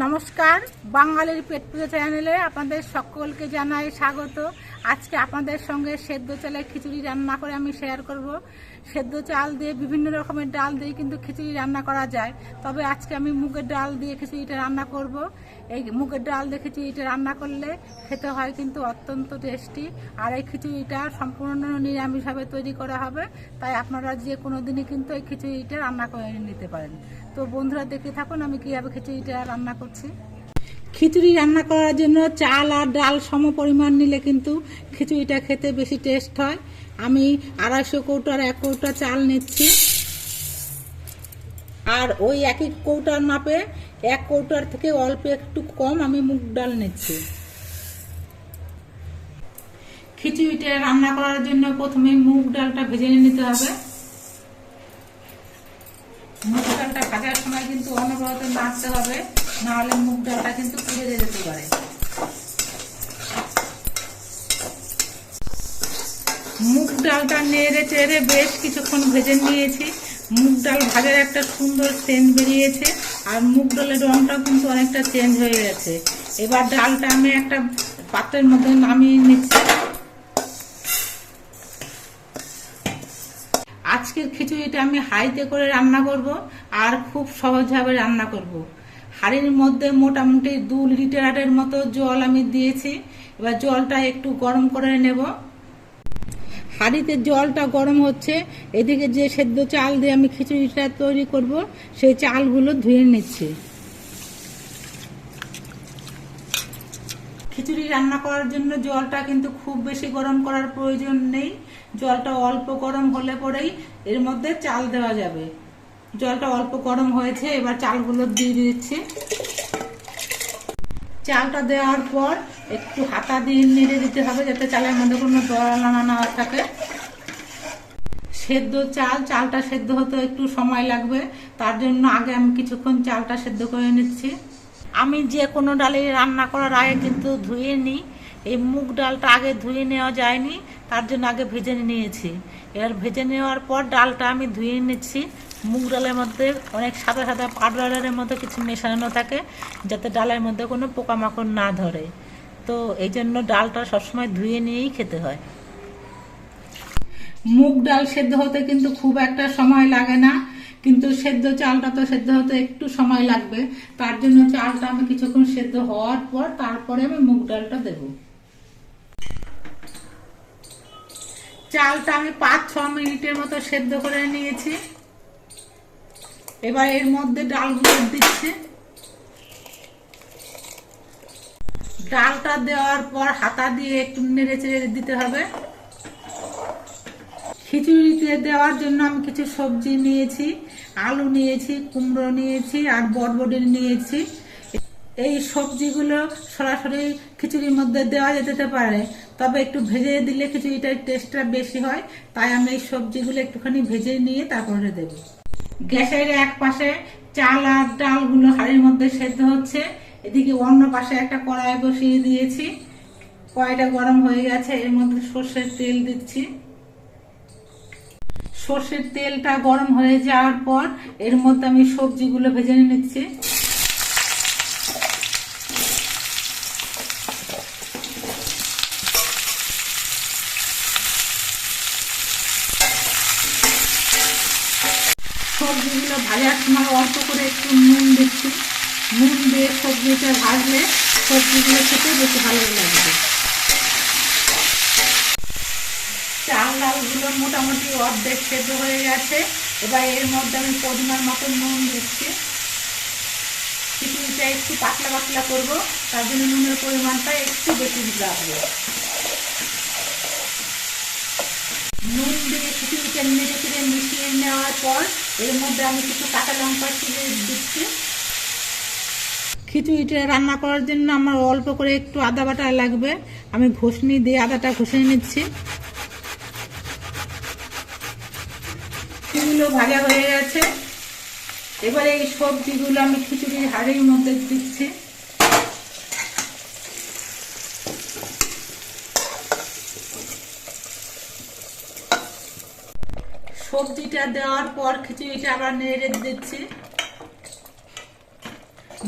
নমস্কার, বাঙালির পেট পুজো চ্যানেলে আপনাদের সকলকে জানাই স্বাগত। আজকে আপনাদের সঙ্গে সেদ্ধ চালের খিচুড়ি রান্না করে আমি শেয়ার করব। সেদ্ধ চাল দিয়ে বিভিন্ন রকমের ডাল দিয়ে কিন্তু খিচুড়ি রান্না করা যায়। তবে আজকে আমি মুগের ডাল দিয়ে খিচুড়িটা রান্না করব। এই মুগের ডাল দিয়ে খিচুড়িটা রান্না করলে খেতে হয় কিন্তু অত্যন্ত টেস্টি আর এই খিচুড়িটা সম্পূর্ণ নিরামিষভাবে তৈরি করা হবে। তাই আপনারা যে কোনো দিনই কিন্তু এই খিচুড়িটা রান্না করে নিতে পারেন। তো বন্ধুরা, দেখে থাকুন আমি কীভাবে খিচুড়িটা রান্না করছি। খিচুড়ি রান্না করার জন্য চাল আর ডাল সম পরিমাণ নিলে কিন্তু খিচুড়িটা খেতে বেশি টেস্ট হয়। আমি আড়াইশো কৌটার এক কৌটা চাল নিচ্ছি। আর ওই একই কৌটার মাপে এক কৌটার থেকে অল্প একটু কম আমি মুগ ডাল নিচ্ছি। খিচুড়িটা রান্না করার জন্য প্রথমে মুগ ডালটা ভেজে নিতে হবে। মুগ ডালটা ভাজার সময় কিন্তু অনবরত নাড়তে হবে, নাহলে মুগ ডালটা কিন্তু পুড়ে যেতে পারে। মুগ ডালটা নেড়ে চেড়ে বেশ কিছুক্ষণ ভেজে নিয়েছি। মুগ ডাল ভাজার একটা সুন্দর সেন্ট বেরিয়েছে, আর মুগ ডালের রংটাও কিন্তু অনেকটা চেঞ্জ হয়ে গেছে। এবার ডালটা আমি একটা পাত্রের মধ্যে নামিয়ে নিচ্ছি। আজকের খিচুড়িটা আমি হাইতে করে রান্না করব, আর খুব সহজভাবে রান্না করব। হাঁড়ির মধ্যে মোটামুটি দু লিটারের মতো জল আমি দিয়েছি। এবার জলটা একটু গরম করে নেব। হাঁড়িতে জলটা গরম হচ্ছে, এদিকে যে সেদ্ধ চাল দিয়ে আমি খিচুড়িটা তৈরি করব, সেই চালগুলো ধুয়ে নিচ্ছি। খিচুড়ি রান্না করার জন্য জলটা কিন্তু খুব বেশি গরম করার প্রয়োজন নেই। জলটা অল্প গরম হলে পরেই এর মধ্যে চাল দেওয়া যাবে। জলটা অল্প গরম হয়েছে, এবার চালগুলো দিয়ে দিচ্ছি। চালটা দেওয়ার পর একটু হাতা দিয়ে নেড়ে দিতে হবে যাতে চালের মধ্যে কোনো দড়ানা না থাকে। সেদ্ধ চাল, চালটা সেদ্ধ হতে একটু সময় লাগবে। তার জন্য আগে আমি কিছুক্ষণ চালটা সেদ্ধ করে নিচ্ছি। আমি যে কোনো ডালে রান্না করার আগে কিন্তু ধুয়ে নিই। এই মুগ ডালটা আগে ধুয়ে নেওয়া যায়নি, তার জন্য আগে ভেজে নিয়েছি। এবার ভেজে নেওয়ার পর ডালটা আমি ধুয়ে নিচ্ছি। মুগ ডালের মধ্যে অনেক সাদা সাদা পাউডারের মধ্যে কিছু মেশানো থাকে, যাতে ডালের মধ্যে কোনো পোকামাকড় না ধরে। তো এই জন্য ডালটা সবসময় ধুয়ে নিয়েই খেতে হয়। মুগ ডাল সেদ্ধ হতে কিন্তু খুব একটা সময় লাগে না, কিন্তু সেদ্ধ চালটা তো সেদ্ধ হতে একটু সময় লাগবে। তার জন্য চালটা আমি কিছুক্ষণ সেদ্ধ হওয়ার পর তারপরে আমি মুগ ডালটা দেব। চালটা আমি পাঁচ ছ মিনিটের মতো সেদ্ধ করে নিয়েছি। এবার এর মধ্যে ডালগুলো দিচ্ছে। ডালটা দেওয়ার পর হাতা দিয়ে একটু নেড়ে চেড়ে দিতে হবে। খিচুড়িতে দেওয়ার জন্য আমি কিছু সবজি নিয়েছি, আলু নিয়েছি, কুমড়ো নিয়েছি আর বটবটি নিয়েছি। এই সবজিগুলো সরাসরি খিচুড়ির মধ্যে দেওয়া যেতে পারে, তবে একটু ভেজে দিলে খিচুড়িটার টেস্টটা বেশি হয়, তাই আমি এই সবজিগুলো একটুখানি ভেজে নিয়ে তারপরে দেব। গ্যাসের এক পাশে চাল আর ডালগুলো হাড়ির মধ্যে সেদ্ধ হচ্ছে, এদিকে অন্য পাশে একটা কড়াই বসিয়ে দিয়েছি। কড়াইটা গরম হয়ে গেছে, এর মধ্যে সর্ষের তেল দিচ্ছি। সর্ষের তেলটা গরম হয়ে যাওয়ার পর এর মধ্যে আমি সবজিগুলো ভেজে নিচ্ছি সবজিগুলো ভাজার সময় অল্প করে একটু নুন দিচ্ছি নুন দিয়ে সবজিটা ভাজলে সবজিগুলো খেতে বেশি ভালো লাগবে। চাল ডালগুলো মোটামুটি অর্ধেক সেদ্ধ হয়ে গেছে। এবার এর মধ্যে আমি পরিমাণ মতো নুন দিচ্ছি। খিচুড়িটা একটু পাতলা পাতলা করব, তার জন্য নুনের পরিমাণটা একটু বেশি লাগবে নুন দিয়ে খিচুড়িটা নেড়ে চেড়ে মিশিয়ে নেওয়ার পর এর মধ্যে আমি কিছু কাঁচা লঙ্কা চিড়ে দিচ্ছি। খিচুড়িটা রান্না করার জন্য আমার অল্প করে একটু আদা বাটা লাগবে। আমি ঘষনি দিয়ে আদাটা ঘষে নিচ্ছি। এগুলো ভাজা হয়ে গেছে। এবারে এই সবজিগুলো আমি খিচুড়ির হাড়ির মধ্যে দিচ্ছি। সবজিটা দেওয়ার পর খিচুড়িটা আবার নেড়ে দিচ্ছি।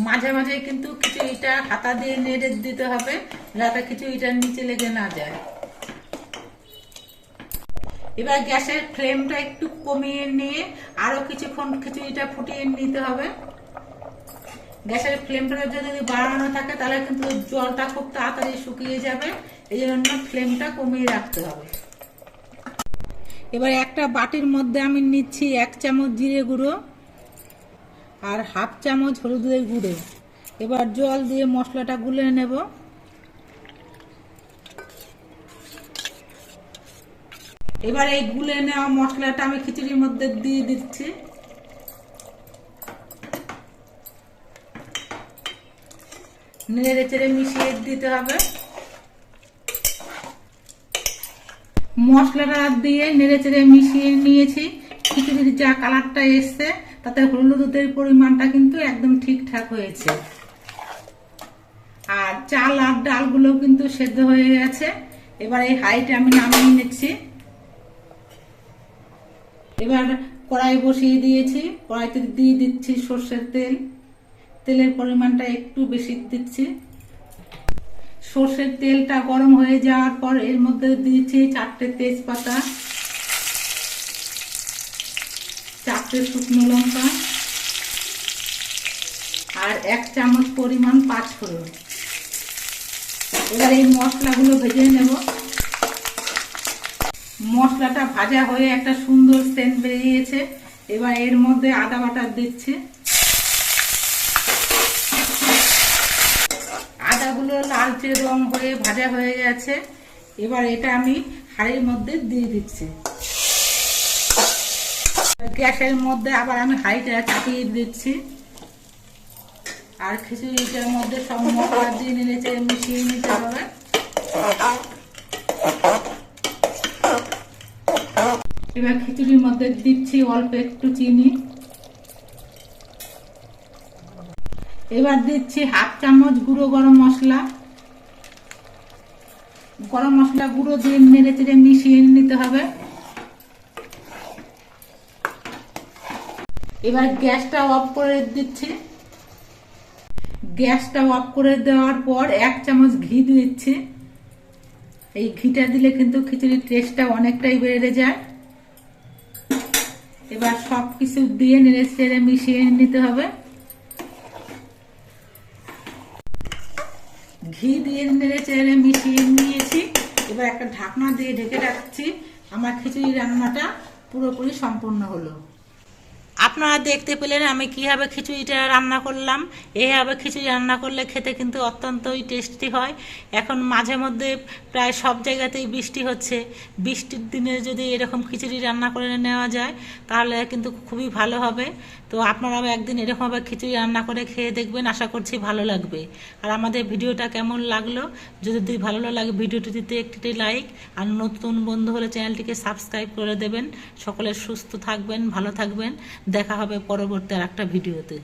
মাঝে মাঝে কিন্তু খিচুড়িটা হাতা দিয়ে নেড়ে দিতে হবে, যাতে খিচুড়িটার নিচে লেগে না যায়। এবার গ্যাসের ফ্লেমটা একটু কমিয়ে নিয়ে আরও কিছুক্ষণ খিচুড়িটা ফুটিয়ে নিতে হবে। গ্যাসের ফ্লেমটা যদি বাড়ানো থাকে, তাহলে কিন্তু জলটা খুব তাড়াতাড়ি শুকিয়ে যাবে। এই জন্য ফ্লেমটা কমিয়ে রাখতে হবে। এবার একটা বাটির মধ্যে আমি নিচ্ছি এক চামচ জিরে গুঁড়ো। আর হাফ চামচ হলুদের গুঁড়ো। এবার জল দিয়ে মশলাটা গুলে নেব। এবার এই গুলে নেওয়া মশলাটা আমি খিচুড়ির মধ্যে দিয়ে দিচ্ছি। নেড়ে চেড়ে মিশিয়ে দিতে হবে। মশলাটা দিয়ে নেড়ে চেড়ে মিশিয়ে নিয়েছি। খিচুড়ির যা কালারটা এসছে তাতে হলুদের পরিমাণটা কিন্তু একদম ঠিকঠাক হয়েছে। আর চাল আর ডালগুলো কিন্তু সেদ্ধ হয়ে গেছে। এবার এই হাইটে আমি নামিয়ে নিচ্ছি। এবার কড়াই বসিয়ে দিয়েছি। কড়াইতে দিয়ে দিচ্ছি সর্ষের তেল। তেলের পরিমাণটা একটু বেশি দিচ্ছি। সর্ষের তেলটা গরম হয়ে যাওয়ার পর এর মধ্যে দিয়েছি চারটে তেজপাতা। চারটে শুকনো লঙ্কা। আর এক চামচ পরিমাণ পাঁচফোড়ন। এবার এই মশলাগুলো ভেজে নেব। মশলাটা ভাজা হয়ে একটা সুন্দর সেন্ট বেরিয়েছে। এবার এর মধ্যে আদা বাটা দিচ্ছে। আদাগুলো লালচে রং হয়ে ভাজা হয়ে গেছে। এবার এটা আমি হাঁড়ির মধ্যে দিয়ে দিচ্ছি। গ্যাসের মধ্যে আবার আমি হাঁড়িটা চাপিয়ে দিচ্ছি। আর খিচুড়িটার মধ্যে সব মশলা দিয়ে নিয়েছে মিশিয়ে নিতে হবে। এবার খিচুড়ির মধ্যে দিচ্ছি অল্প একটু চিনি। এবার দিচ্ছি হাফ চামচ গুঁড়ো গরম মশলা। গরম মশলা গুঁড়ো দিয়ে নেড়ে চেড়ে মিশিয়ে নিতে হবে। এবার গ্যাসটা অফ করে দিচ্ছি। গ্যাসটা অফ করে দেওয়ার পর এক চামচ ঘি দিচ্ছে। এই ঘিটা দিলে কিন্তু খিচুড়ির টেস্টটা অনেকটাই বেড়ে যায়। এবার সব কিছু দিয়ে নেড়ে চেড়ে মিশিয়ে নিতে হবে। ঘি দিয়ে নেড়ে চেড়ে মিশিয়ে নিয়েছি। এবার একটা ঢাকনা দিয়ে ঢেকে রাখছি। আমার খিচুড়ি রান্নাটা পুরোপুরি সম্পূর্ণ হলো। আপনারা দেখতে পেলেন আমি কীভাবে খিচুড়িটা রান্না করলাম। এইভাবে খিচুড়ি রান্না করলে খেতে কিন্তু অত্যন্তই টেস্টি হয়। এখন মাঝে মধ্যে প্রায় সব জায়গাতেই বৃষ্টি হচ্ছে। বৃষ্টির দিনে যদি এরকম খিচুড়ি রান্না করে নেওয়া যায়, তাহলে কিন্তু খুবই ভালো হবে। তো আপনারাও একদিন এরকমভাবে খিচুড়ি রান্না করে খেয়ে দেখবেন, আশা করছি ভালো লাগবে। আর আমাদের ভিডিওটা কেমন লাগল? যদি ভালো লাগে ভিডিওটিতে একটি লাইক আর নতুন বন্ধু হলে চ্যানেলটিকে সাবস্ক্রাইব করে দেবেন। সকলে সুস্থ থাকবেন, ভালো থাকবেন। দেখা হবে পরবর্তী আর একটা ভিডিওতে।